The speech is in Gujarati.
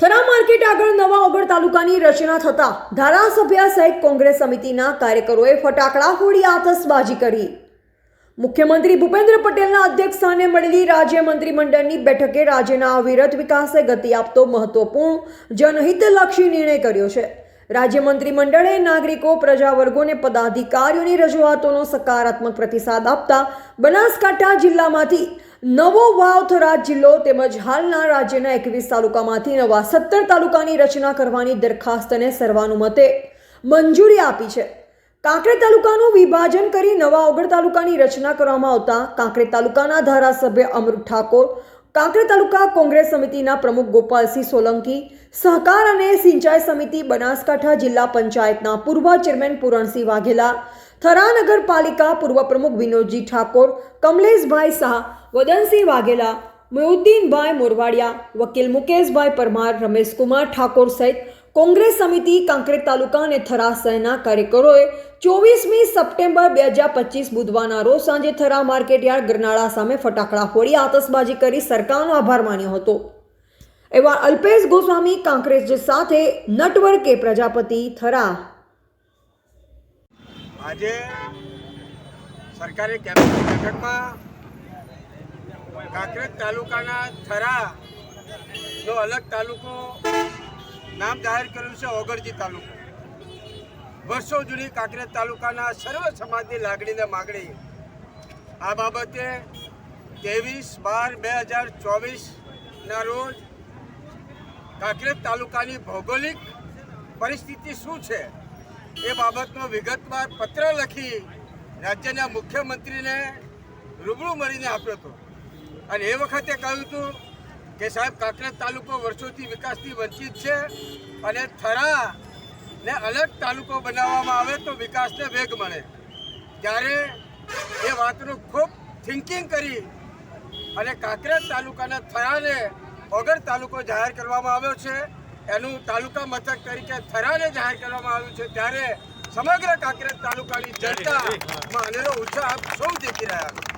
થરા માર્કેટ આગળ નવા ઓગળ તાલુકાની રચના થતા ધારાસભ્ય સહિત કોંગ્રેસ સમિતિના કાર્યકરોએ ફટાકડા ફોડી આતશબાજી કરી. મુખ્યમંત્રી ભૂપેન્દ્ર પટેલના અધ્યક્ષસ્થાને મળેલી રાજ્ય મંત્રીમંડળની બેઠકે રાજ્યના અવિરત વિકાસે ગતિ આપતો મહત્વપૂર્ણ જનહિતલક્ષી નિર્ણય કર્યો છે. રાજ્ય મંત્રીમંડળે નાગરિકો, પ્રજાવર્ગોને પદાધિકારીઓની રજૂઆતોનો સકારાત્મક પ્રતિસાદ આપતા બનાસકાંઠા જિલ્લામાંથી નવો વાવ થરાદ જિલ્લો તેમજ હાલના રાજ્યના એકવીસ તાલુકામાંથી નવા સત્તર તાલુકાની રચના કરવાની દરખાસ્તને સર્વાનુમતે મંજૂરી આપી છે. કાંકરેજ તાલુકાનું વિભાજન કરી નવા ઓગળ તાલુકાની રચના કરવામાં આવતા કાંકરેજ તાલુકાના ધારાસભ્ય અમૃત ઠાકોર, કાંકરેજ તાલુકા કોંગ્રેસ સમિતિના પ્રમુખ ગોપાલસિંહ સોલંકી, સહકાર અને સિંચાઈ સમિતિ બનાસકાંઠા જિલ્લા પંચાયતના પૂર્વ ચેરમેન પૂરણસિંહ વાઘેલા થરા નગરપાલિકા પૂર્વ પ્રમુખ વિનોદજી ઠાકોર, કમલેશભાઈ શાહ, વદનસિંહ વાઘેલા, મોહુદ્દીનભાઈ મોરવાડિયા, વકીલ મુકેશભાઈ પરમાર, રમેશકુમાર ઠાકોર સહિત કોંગ્રેસ સમિતિ, કાંકરેજ તાલુકા અને થરા શહેરના કાર્યકરોએ ચોવીસમી સપ્ટેમ્બર બે હજાર પચીસ બુધવારના રોજ સાંજે થરા માર્કેટયાર્ડ ગરનાળા સામે ફટાકડા ફોડી આતશબાજી કરી સરકારનો આભાર માન્યો હતો. એવા અલ્પેશ ગોસ્વામી, કાંકરેજ સાથે નટવર્કે પ્રજાપતિ થરા. આજે સરકારી કેબિનેટ બેઠકમાં કાંકરેજ તાલુકાના થરા નો અલગ તાલુકો નામ જાહેર કર્યું છે ઓગળજી તાલુકો. વર્ષો જૂની કાંકરેજ તાલુકાના સર્વ સમાજની લાગણીને માગણી. આ બાબતે ત્રેવીસ બાર બે હજાર ચોવીસના રોજ કાંકરેજ તાલુકાની ભૌગોલિક પરિસ્થિતિ શું છે? એ બાબતનો વિગતવાર પત્ર લખી રાજ્યના મુખ્યમંત્રીને રૂબરૂ મળીને આપ્યો હતો. અને એ વખતે કહ્યું હતું કે સાહેબ, કાંકરેજ તાલુકો વર્ષોથી વિકાસથી વંચિત છે અને થરા ને અલગ તાલુકો બનાવવામાં આવે તો વિકાસને વેગ મળે. ત્યારે એ વાતનું ખૂબ થિંકિંગ કરી અને કાંકરેજ તાલુકાના થરાને ઓગર તાલુકો જાહેર કરવામાં આવ્યો છે. એનું તાલુકા મથક તરીકે થરાને જાહેર કરવામાં આવ્યું છે ત્યારે સમગ્ર કાંકરેજ તાલુકાની જનતામાં અનેરો ઉત્સાહ આપ સૌ દેખી રહ્યા છો.